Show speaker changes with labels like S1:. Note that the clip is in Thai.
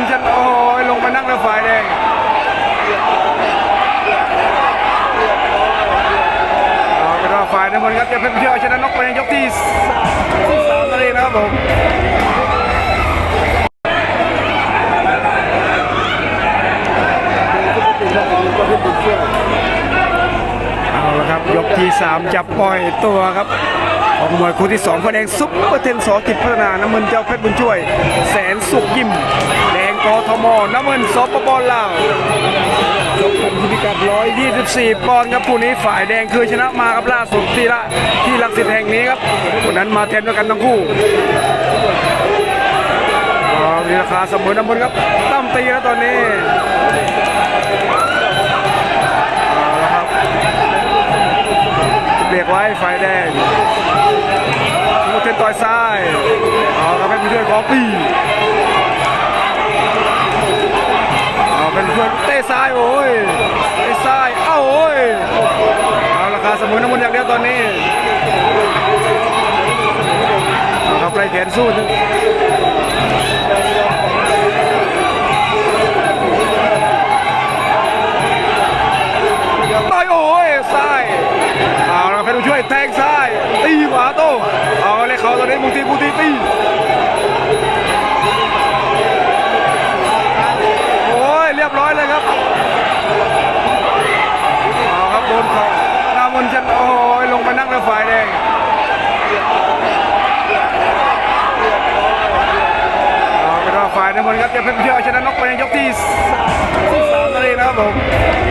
S1: นชันโอ้ยลงมานั่งรถไฟฝ่ายแดงเอาเป็นว่าฝ่ายน้ำเงินครับจะเป็นเพื่อชนะนกไปในยกที่สามนเองนะครับผมเอาละครับยกที่สามจับปล่อยตัวครับของมวยคู่ที่2คะแนนซุปเปอร์เทนสอติดพัฒนาน้ำมันเจ้าเพชรบุญช่วย แสนสุกยิ้ม กทมน้ำเงินสปปลาวจบกันพิกัด 124 ปอนด์ครับคู่นี้ฝ่ายแดงคือชนะมาครับล่าสุดที่ละที่ลักสิตแห่งนี้ครับวันนั้นมาเทนด้วยกันทั้งคู่มีราคาเสมอน้ำมันครับตั้มตีแล้วตอนนี้เอาละครับเบรกไว้ฝ่ายแดงมูเทนต่อยซ้ายเอาครับเป็นผู้ช่วยของปีะซ้ายโอ้ยเตะซ้ายเอ้าโอ้ยเอาราคาเสมอน้ำมันอย่างเดียวตอนนี้เอาไล่แขนสู้นะต่อยโอ้ยซ้ายเอาละครับเพชรช่วยแทงซ้ายตีขวาโต้เอาเลยเขาตอนนี้มุงตีมุงตีตี รั้งแล้วฝ่ายแดงเอาเป็นว่าฝ่ายน้ำเงินครับจะเพิ่มเพื่อชนะน็อกไปในยกที่สามนั่นเองนะครับผม